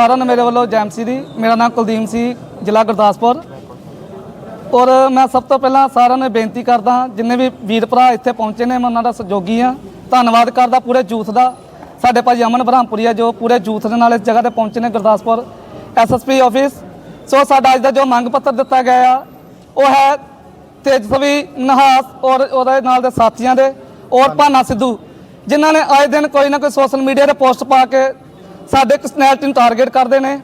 ਸਾਰਿਆਂ ਨੂੰ ਮੇਰੇ ਵੱਲੋਂ ਜੈਮਸੀ ਦੀ, ਮੇਰਾ ਨਾਮ ਕੁਲਦੀਪ ਸੀ, ਜ਼ਿਲ੍ਹਾ ਗੁਰਦਾਸਪੁਰ। ਔਰ ਮੈਂ ਸਭ ਤੋਂ ਪਹਿਲਾਂ ਸਾਰਿਆਂ ਨੂੰ ਬੇਨਤੀ ਕਰਦਾ ਜਿੰਨੇ ਵੀ ਵੀਰ ਭਰਾ ਇੱਥੇ ਪਹੁੰਚੇ ਨੇ, ਮੈਂ ਉਹਨਾਂ ਦਾ ਸਹਿਯੋਗੀ ਆ ਧੰਨਵਾਦ ਕਰਦਾ ਪੂਰੇ ਜੂਥ ਦਾ। ਸਾਡੇ ਭਾਜੀ ਅਮਨ ਬ੍ਰਹਮਪੁਰੀਆ ਜੋ ਪੂਰੇ ਜੂਥ ਦੇ ਨਾਲ ਇਸ ਜਗ੍ਹਾ ਤੇ ਪਹੁੰਚੇ ਨੇ ਗੁਰਦਾਸਪੁਰ ਐਸਐਸਪੀ ਆਫਿਸ। ਸੋ ਸਾਡਾ ਅੱਜ ਦਾ ਜੋ ਮੰਗ ਪੱਤਰ ਦਿੱਤਾ ਗਿਆ ਆ, ਉਹ ਹੈ ਤੇਜਸਵੀ ਨਹਾਸ ਔਰ ਉਹਦੇ ਨਾਲ ਦੇ ਸਾਥੀਆਂ ਦੇ ਔਰ ਭਾਨਾ ਸਿੱਧੂ, ਜਿਨ੍ਹਾਂ ਨੇ ਅੱਜ ਦਿਨ ਕੋਈ ਨਾ ਕੋਈ ਸੋਸ਼ਲ ਮੀਡੀਆ ਤੇ ਪੋਸਟ ਪਾ ਕੇ ਸਾਡੇ ਕਸਨੈਲਿਟੀ ਨੂੰ ਟਾਰਗੇਟ ਕਰਦੇ ਨੇ।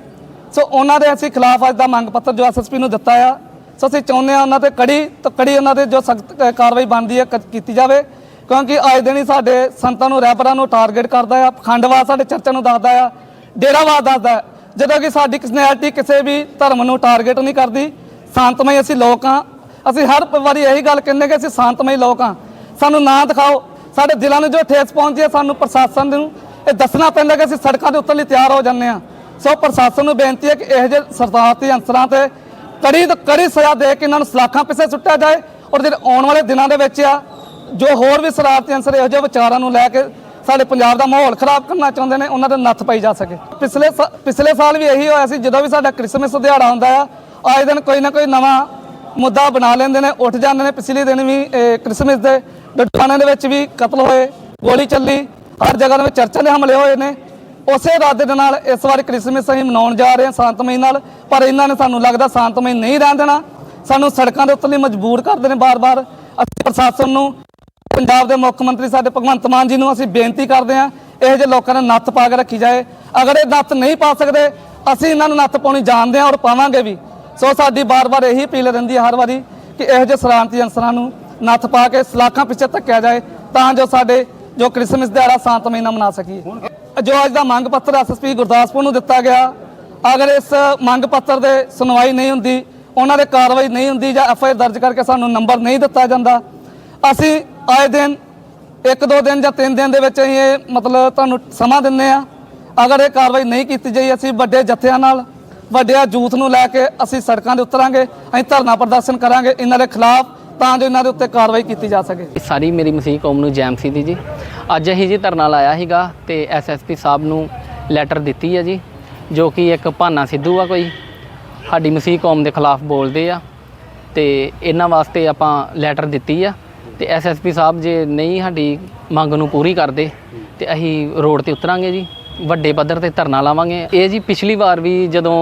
ਸੋ ਉਹਨਾਂ ਦੇ ਅਸੀਂ ਖਿਲਾਫ ਅੱਜ ਦਾ ਮੰਗ ਪੱਤਰ ਜੋ ਐਸਐਸਪੀ ਨੂੰ ਦਿੱਤਾ ਆ। ਸੋ ਅਸੀਂ ਚਾਹੁੰਦੇ ਆ ਉਹਨਾਂ ਤੇ ਕੜੀ ਤੋਂ ਕੜੀ ਉਹਨਾਂ ਤੇ ਜੋ ਸਖਤ ਕਾਰਵਾਈ ਬਣਦੀ ਹੈ, ਕ- ਕੀਤੀ ਜਾਵੇ। ਕਿਉਂਕਿ ਅੱਜ ਦਿਨ ਹੀ ਸਾਡੇ ਸੰਤਾਂ ਨੂੰ ਰੈਪਰਾਂ ਨੂੰ ਟਾਰਗੇਟ ਕਰਦਾ ਆ। ਖੰਡਵਾਦ ਸਾਡੇ ਚਰਚਾ ਨੂੰ ਦੱਸਦਾ ਆ। ਡੇਰਾਵਾਦ ਦੱਸਦਾ ਜਦੋਂ ਕਿ ਸਾਡੀ ਕਸਨੈਲਿਟੀ ਕਿਸੇ ਵੀ ਧਰਮ ਨੂੰ ਟਾਰਗੇਟ ਨਹੀਂ ਕਰਦੀ। ਸ਼ਾਂਤਮਈ ਅਸੀਂ ਲੋਕ ਆ ਅਸੀਂ ਹਰ ਵਾਰੀ ਇਹੀ ਗੱਲ ਕਹਿੰਦੇ ਕਿ ਅਸੀਂ ਸ਼ਾਂਤਮਈ ਲੋਕ ਆ ਸਾਨੂੰ ਨਾਂ ਦਿਖਾਓ। ਸਾਡੇ ਦਿਲਾਂ ਨੂੰ ਜੋ ਠੇਸ ਪਹੁੰਚਦੀ ਹੈ, ਸਾਨੂੰ ਪ੍ਰਸ਼ਾਸਨ ਨੂੰ ਇਹ ਦੱਸਣਾ ਪੈਂਦਾ ਕਿ ਅਸੀਂ ਸੜਕਾਂ ਦੇ ਉੱਤਰ ਲਈ ਤਿਆਰ ਹੋ ਜਾਂਦੇ ਆ ਸੋ ਪ੍ਰਸ਼ਾਸਨ ਨੂੰ ਬੇਨਤੀ ਹੈ ਕਿ ਇਹੋ ਜਿਹੇ ਸਰਦਾਰਤੀ ਅੰਸਰਾਂ ਤੇ ਕੜੀ ਤੋਂ ਕੜੀ ਸਜ਼ਾ ਦੇ ਕੇ ਇਹਨਾਂ ਨੂੰ ਸਲਾਖਾਂ ਪਿੱਛੇ ਸੁੱਟਿਆ ਜਾਏ ਔਰ ਜਿਹੜੇ ਆਉਣ ਵਾਲੇ ਦਿਨਾਂ ਦੇ ਵਿੱਚ ਆ ਜੋ ਹੋਰ ਵੀ ਸ਼ਰਾਰਤੀ ਅੰਸਰ ਇਹੋ ਜਿਹੇ ਵਿਚਾਰਾਂ ਨੂੰ ਲੈ ਕੇ ਸਾਡੇ ਪੰਜਾਬ ਦਾ ਮਾਹੌਲ ਖਰਾਬ ਕਰਨਾ ਚਾਹੁੰਦੇ ਨੇ ਉਹਨਾਂ ਦੇ ਨੱਥ ਪਾਈ ਜਾ ਸਕੇ। ਪਿਛਲੇ ਸਾ- ਪਿਛਲੇ ਸਾਲ ਵੀ ਇਹੀ ਹੋਇਆ ਸੀ ਜਦੋਂ ਵੀ ਸਾਡਾ ਕ੍ਰਿਸਮਸ ਦਿਹਾੜਾ ਹੁੰਦਾ ਆ ਆਏ ਦਿਨ ਕੋਈ ਨਾ ਕੋਈ ਨਵਾਂ ਮੁੱਦਾ ਬਣਾ ਲੈਂਦੇ ਨੇ ਉੱਠ ਜਾਂਦੇ ਨੇ। ਪਿਛਲੇ ਦਿਨ ਵੀ ਇਹ, ਕ੍ਰਿਸਮਸ ਦੇ ਡਟਾਣੇ ਦੇ ਵਿੱਚ ਵੀ ਕਤਲ ਹੋਏ ਗੋਲੀ ਚੱਲੀ। ਹਰ ਜਗ੍ਹਾ ਦੇ ਵਿੱਚ ਚਰਚਾ ਦੇ ਹਮਲੇ ਹੋਏ ਨੇ। ਉਸੇ ਇਰਾਦੇ ਦੇ ਨਾਲ ਇਸ ਵਾਰ ਕ੍ਰਿਸਮਸ ਅਸੀਂ ਮਨਾਉਣ ਜਾ ਰਹੇ ਹਾਂ ਸ਼ਾਂਤਮਈ ਨਾਲ, ਪਰ ਇਹਨਾਂ ਨੇ ਸਾਨੂੰ ਲੱਗਦਾ ਸ਼ਾਂਤਮਈ ਨਹੀਂ ਰਹਿਣ ਦੇਣਾ। ਸਾਨੂੰ ਸੜਕਾਂ ਦੇ ਉੱਤੇ ਲਈ ਮਜਬੂਰ ਕਰਦੇ ਨੇ ਬਾਰ-ਬਾਰ। ਅਸੀਂ ਪ੍ਰਸ਼ਾਸਨ ਨੂੰ, ਪੰਜਾਬ ਦੇ ਮੁੱਖ ਮੰਤਰੀ ਸਾਡੇ ਭਗਵੰਤ ਮਾਨ ਜੀ ਨੂੰ ਅਸੀਂ ਬੇਨਤੀ ਕਰਦੇ ਹਾਂ, ਇਹੋ ਜਿਹੇ ਲੋਕਾਂ ਨੇ ਨੱਥ ਪਾ ਕੇ ਰੱਖੀ ਜਾਏ। ਅਗਰ ਇਹ ਨੱਥ ਨਹੀਂ ਪਾ ਸਕਦੇ, ਅਸੀਂ ਇਹਨਾਂ ਨੂੰ ਨੱਥ ਪਾਉਣੀ ਜਾਣਦੇ ਹਾਂ ਔਰ ਪਾਵਾਂਗੇ ਵੀ। ਸੋ ਸਾਡੀ ਬਾਰ-ਬਾਰ ਇਹੀ ਅਪੀਲ ਰਹਿੰਦੀ ਹੈ ਹਰ ਵਾਰੀ ਕਿ ਇਹੋ ਜਿਹੇ ਸਰਾਂਤੀ ਅੰਸਰਾਂ ਨੂੰ ਨੱਥ ਪਾ ਕੇ ਸਲਾਖਾਂ ਪਿੱਛੇ ਧੱਕਿਆ ਜਾਏ, ਤਾਂ ਜੋ ਸਾਡੇ ਜੋ ਕ੍ਰਿਸਮਸ ਦਿਹਾੜਾ ਸ਼ਾਂਤਮਈ ਨਾਲ ਮਨਾ ਸਕੀਏ। ਜੋ ਅੱਜ ਦਾ ਮੰਗ ਪੱਤਰ ਐਸਐਸਪੀ ਗੁਰਦਾਸਪੁਰ ਨੂੰ ਦਿੱਤਾ ਗਿਆ, ਅਗਰ ਇਸ ਮੰਗ ਪੱਤਰ ਦੇ ਸੁਣਵਾਈ ਨਹੀਂ ਹੁੰਦੀ, ਉਹਨਾਂ ਦੇ ਕਾਰਵਾਈ ਨਹੀਂ ਹੁੰਦੀ ਜਾਂ ਐਫਆਈਆਰ ਦਰਜ ਕਰਕੇ ਸਾਨੂੰ ਨੰਬਰ ਨਹੀਂ ਦਿੱਤਾ ਜਾਂਦਾ, ਅਸੀਂ ਆਏ ਦਿਨ, ਇੱਕ ਦੋ ਦਿਨ ਜਾਂ ਤਿੰਨ ਦਿਨ ਦੇ ਵਿੱਚ ਅਸੀਂ ਇਹ ਮਤਲਬ ਤੁਹਾਨੂੰ ਸਮਾਂ ਦਿੰਨੇ ਆ ਅਗਰ ਇਹ ਕਾਰਵਾਈ ਨਹੀਂ ਕੀਤੀ ਜਾਈ, ਅਸੀਂ ਵੱਡੇ ਜਥਿਆਂ ਨਾਲ, ਵੱਡਿਆ ਜੂਥ ਨੂੰ ਲੈ ਕੇ ਅਸੀਂ ਸੜਕਾਂ ਦੇ ਉਤਰਾਂਗੇ, ਅਸੀਂ ਧਰਨਾ ਪ੍ਰਦਰਸ਼ਨ ਕਰਾਂਗੇ, ਇਹਨਾਂ ਦੇ ਖਿਲਾਫ ਤਾਂ ਜੋ ਇਹਨਾਂ ਦੇ ਉੱਤੇ ਕਾਰਵਾਈ ਕੀਤੀ ਜਾ ਸਕੇ। ਸਾਰੀ ਮੇਰੀ ਮਸੀਹ ਕੌਮ ਨੂੰ ਜੈਮ ਸੀ ਦੀ ਜੀ। ਅੱਜ ਅਸੀਂ ਜੀ ਧਰਨਾ ਲਾਇਆ ਸੀਗਾ ਤੇ ਐਸਐਸਪੀ ਸਾਹਿਬ ਨੂੰ ਲੈਟਰ ਦਿੱਤੀ ਹੈ ਜੀ, ਜੋ ਕਿ ਇੱਕ ਭਾਨਾ ਸਿੱਧੂ ਆ ਕੋਈ। ਸਾਡੀ ਮਸੀਹ ਕੌਮ ਦੇ ਖਿਲਾਫ ਬੋਲਦੇ ਆ ਤੇ ਇਹਨਾਂ ਵਾਸਤੇ ਆਪਾਂ ਲੈਟਰ ਦਿੱਤੀ ਆ। ਤੇ ਐਸਐਸਪੀ ਸਾਹਿਬ ਜੇ ਨਹੀਂ ਸਾਡੀ ਮੰਗ ਨੂੰ ਪੂਰੀ ਕਰਦੇ, ਤੇ ਅਸੀਂ ਰੋਡ ਤੇ ਉਤਰਾਂਗੇ ਜੀ, ਵੱਡੇ ਪੱਧਰ ਤੇ ਧਰਨਾ ਲਾਵਾਂਗੇ। ਇਹ ਜੀ ਪਿਛਲੀ ਵਾਰ ਵੀ ਜਦੋਂ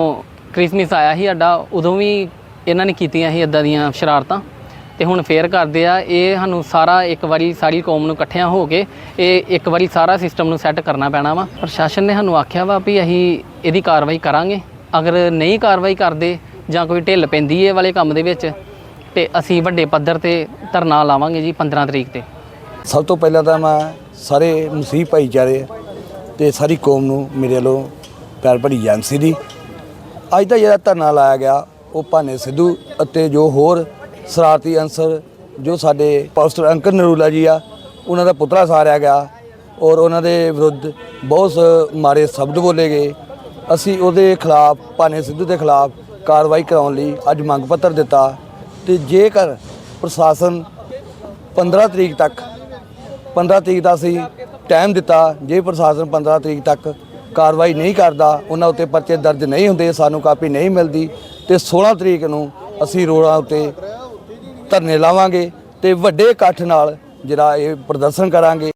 ਕ੍ਰਿਸਮਸ ਆਇਆ ਸੀ ਸਾਡਾ, ਉਦੋਂ ਵੀ ਇਹਨਾਂ ਨੇ ਕੀਤੀਆਂ ਸੀ ਇਦਾਂ ਦੀਆਂ ਸ਼ਰਾਰਤਾਂ। ਤੇ ਹੁਣ ਫੇਰ ਕਰਦੇ ਆ, ਇਹ ਸਾਨੂੰ ਸਾਰਾ ਇੱਕ ਵਾਰੀ ਸਾਰੀ ਕੌਮ ਨੂੰ ਇਕੱਠਿਆਂ ਹੋ ਕੇ ਇਹ ਇੱਕ ਵਾਰੀ ਸਾਰਾ ਸਿਸਟਮ ਨੂੰ ਸੈੱਟ ਕਰਨਾ ਪੈਣਾ ਵਾ। ਪ੍ਰਸ਼ਾਸਨ ਨੇ ਸਾਨੂੰ ਆਖਿਆ ਵਾ ਵੀ ਅਸੀਂ ਇਹਦੀ ਕਾਰਵਾਈ ਕਰਾਂਗੇ। ਅਗਰ ਨਹੀਂ ਕਾਰਵਾਈ ਕਰਦੇ ਜਾਂ ਕੋਈ ਢਿੱਲ ਪੈਂਦੀ ਏ ਵਾਲੇ ਕੰਮ ਦੇ ਵਿੱਚ, ਤੇ ਅਸੀਂ ਵੱਡੇ ਪੱਧਰ ਤੇ ਧਰਨਾ ਲਾਵਾਂਗੇ ਜੀ 15 ਤਰੀਕ ਤੇ। ਸਭ ਤੋਂ ਪਹਿਲਾਂ ਤਾਂ ਮੈਂ ਸਾਰੇ ਮਸੀਹ ਭਾਈਚਾਰੇ ਤੇ ਸਾਰੀ ਕੌਮ ਨੂੰ ਮੇਰੇ ਵੱਲੋਂ ਪਿਆਰ ਭਰੀ ਜੈਮਸੀ ਦੀ ਅੱਜ ਦਾ ਜਿਹੜਾ ਧਰਨਾ ਲਾਇਆ ਗਿਆ, ਉਹ ਭਾਨੇ ਸਿੱਧੂ ਅਤੇ ਜੋ ਹੋਰ ਸ਼ਰਾਰਤੀ ਅੰਸਰ ਜੋ ਸਾਡੇ ਪਾਸਟਰ ਅੰਕਰ ਨਰੂਲਾ ਜੀ ਆ, ਉਹਨਾਂ ਦਾ ਪੁਤਲਾ ਸਾਰਿਆ ਗਿਆ ਔਰ ਉਹਨਾਂ ਦੇ ਵਿਰੁੱਧ ਬਹੁਤ ਸ- ਮਾੜੇ ਸ਼ਬਦ ਬੋਲੇ ਗਏ। ਅਸੀਂ ਉਹਦੇ ਖਿਲਾਫ, ਭਾਨੇ ਸਿੱਧੂ ਦੇ ਖਿਲਾਫ ਕਾਰਵਾਈ ਕਰਾਉਣ ਲਈ ਅੱਜ ਮੰਗ ਪੱਤਰ ਦਿੱਤਾ ਤੇ ਜੇਕਰ ਪ੍ਰਸ਼ਾਸਨ 15 ਤਰੀਕ ਤੱਕ 15 ਤਰੀਕ ਦਾ ਅਸੀਂ ਟਾਈਮ ਦਿੱਤਾ, ਜੇ ਪ੍ਰਸ਼ਾਸਨ 15 ਤਰੀਕ ਤੱਕ ਕਾਰਵਾਈ ਨਹੀਂ ਕਰਦਾ, ਉਹਨਾਂ ਉੱਤੇ ਪਰਚੇ ਦਰਜ ਨਹੀਂ ਹੁੰਦੇ, ਸਾਨੂੰ ਕਾਪੀ ਨਹੀਂ ਮਿਲਦੀ ਤੇ 16 ਤਰੀਕ ਨੂੰ ਅਸੀਂ ਰੋਡਾਂ ਉੱਤੇ ਧਰਨੇ ਲਾਵਾਂਗੇ ਤੇ ਵੱਡੇ ਇਕੱਠ ਨਾਲ ਜਿਹੜਾ ਇਹ ਪ੍ਰਦਰਸ਼ਨ ਕਰਾਂਗੇ।